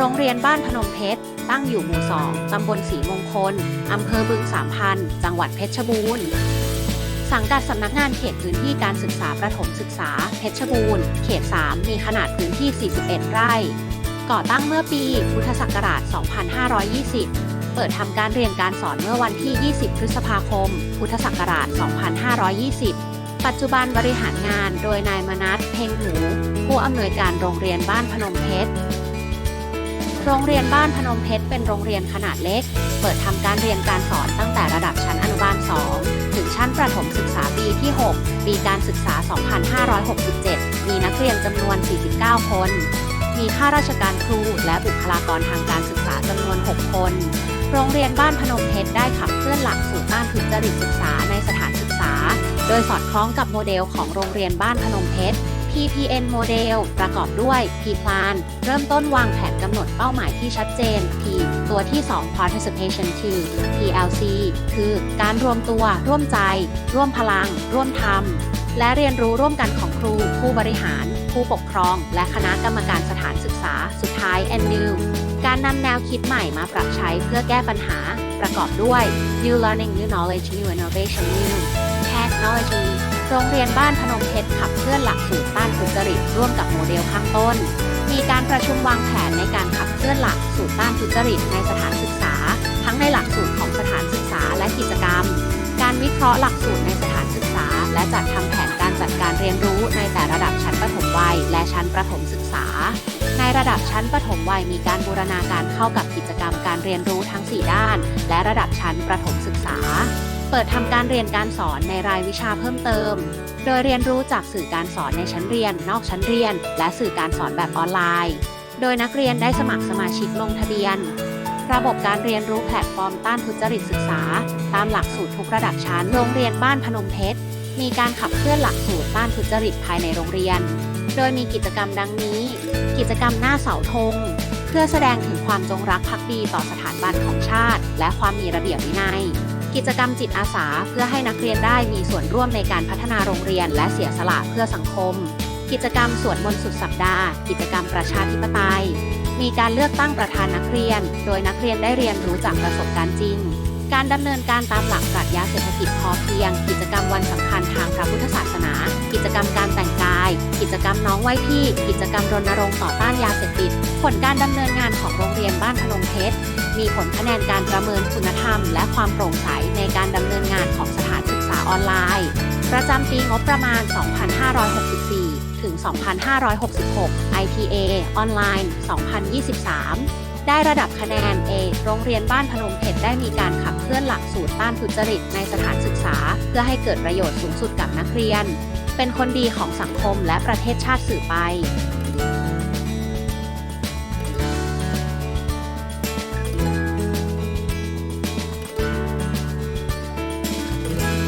โรงเรียนบ้านพนมเพชร ตั้งอยู่หมู่2ตำบลศรีมงคล อำเภอบึงสามพันจังหวัดเพชรบูรณ์ สังกัดสำนักงานเขตพื้นที่การศึกษาประถมศึกษาเพชรบูรณ์ เขต 3 มีขนาดพื้นที่ 41 ไร่ ก่อตั้งเมื่อปีพุทธศักราช 2520 เปิดทำการเรียนการสอนเมื่อวันที่ 20 พฤษภาคม พุทธศักราช 2520ปัจจุบันบริหารงานโดยนายมนัส เพ็งหู ผู้อำนวยการโรงเรียนบ้านพนมเพชร โรงเรียนบ้านพนมเพชรเป็นโรงเรียนขนาดเล็ก เปิดทำการเรียนการสอนตั้งแต่ระดับชั้นอนุบาล 2 ถึงชั้นประถมศึกษาปีที่ 6 ปีการศึกษา 2567 มีนักเรียนจำนวน 49 คน มีข้าราชการครูและบุคลากรทางการศึกษาจำนวน 6 คน โรงเรียนบ้านพนมเพชรได้ขับเคลื่อนหลักสูตรต้านทุจริตศึกษาในสถานศึกษา โดยสอดคล้องกับโมเดลของโรงเรียนบ้านพนมเพชร PPN โมเดลประกอบด้วย P Plan เริ่มต้นวางแผนกำหนดเป้าหมายที่ชัดเจน P ตัวที่ 2 Participation คือ PLC คือการรวมตัว ร่วมใจ ร่วมพลัง ร่วมทำและเรียนรู้ร่วมกันของครู ผู้บริหาร ผู้ปกครอง และคณะกรรมการสถานศึกษา สุดท้าย and new การนำแนวคิดใหม่มาปรับใช้เพื่อแก้ปัญหา ประกอบด้วย new learning new knowledge new innovation new technology โรงเรียนบ้านพนมเพชรขับเคลื่อนหลักสูตรต้านทุจริตร่วมกับโมเดลข้างต้น มีการประชุมวางแผนในการขับเคลื่อนหลักสูตรต้านทุจริตในสถานศึกษา ทั้งในหลักสูตรของสถานศึกษาและกิจกรรม การวิเคราะห์หลักสูตรในสถานศึกษา และจัดทำแผนการจัดการเรียนรู้ในแต่ระดับชั้นประถมวัยและชั้นประถมศึกษา ในระดับชั้นประถมวัยมีการบูรณาการเข้ากับกิจกรรมการเรียนรู้ทั้ง 4 ด้าน และระดับชั้นประถมศึกษา เปิดทำการเรียนการสอนในรายวิชาเพิ่มเติม โดยเรียนรู้จากสื่อการสอนในชั้นเรียน นอกชั้นเรียน และสื่อการสอนแบบออนไลน์ โดยนักเรียนได้สมัครสมาชิกลงทะเบียน ระบบการเรียนรู้แพลตฟอร์มต้านทุจริตศึกษา ตามหลักสูตรทุกระดับชั้นโรงเรียนบ้านพนมเพชร มีการขับเคลื่อนหลักสูตรต้านทุจริตภายในโรงเรียน โดยมีกิจกรรมดังนี้ กิจกรรมหน้าเสาธง เพื่อแสดงถึงความจงรักภักดีต่อสถาบันของชาติ และความมีระเบียบวินัย กิจกรรมจิตอาสาเพื่อให้นักเรียนได้มีส่วนร่วมในการพัฒนาโรงเรียนและเสียสละเพื่อสังคม กิจกรรมสวดมนต์สุดสัปดาห์ กิจกรรมประชาธิปไตย มีการเลือกตั้งประธานนักเรียน โดยนักเรียนได้เรียนรู้จากประสบการณ์จริง การดำเนินการตามหลักปรัชญาเศรษฐกิจพอเพียง กิจกรรมวันสำคัญทางพระพุทธศาสนา กิจกรรมการแต่งกาย กิจกรรมน้องไหว้พี่ กิจกรรมรณรงค์ต่อต้านยาเสพติด ผลการดำเนินงานของโรงเรียนบ้านพนมเพชรมีผลคะแนนการประเมินคุณธรรม และความโปร่งใสในการดำเนินงานของสถานศึกษาออนไลน์ ประจำปีงบประมาณ 2564 ถึง 2566 IPA ออนไลน์ 2023ได้ระดับคะแนน A โรงเรียนบ้านพนมเพชรได้มีการขับเคลื่อนหลักสูตรต้านทุจริตในสถานศึกษา เพื่อให้เกิดประโยชน์สูงสุดกับนักเรียน เป็นคนดีของสังคมและประเทศชาติสื่อไป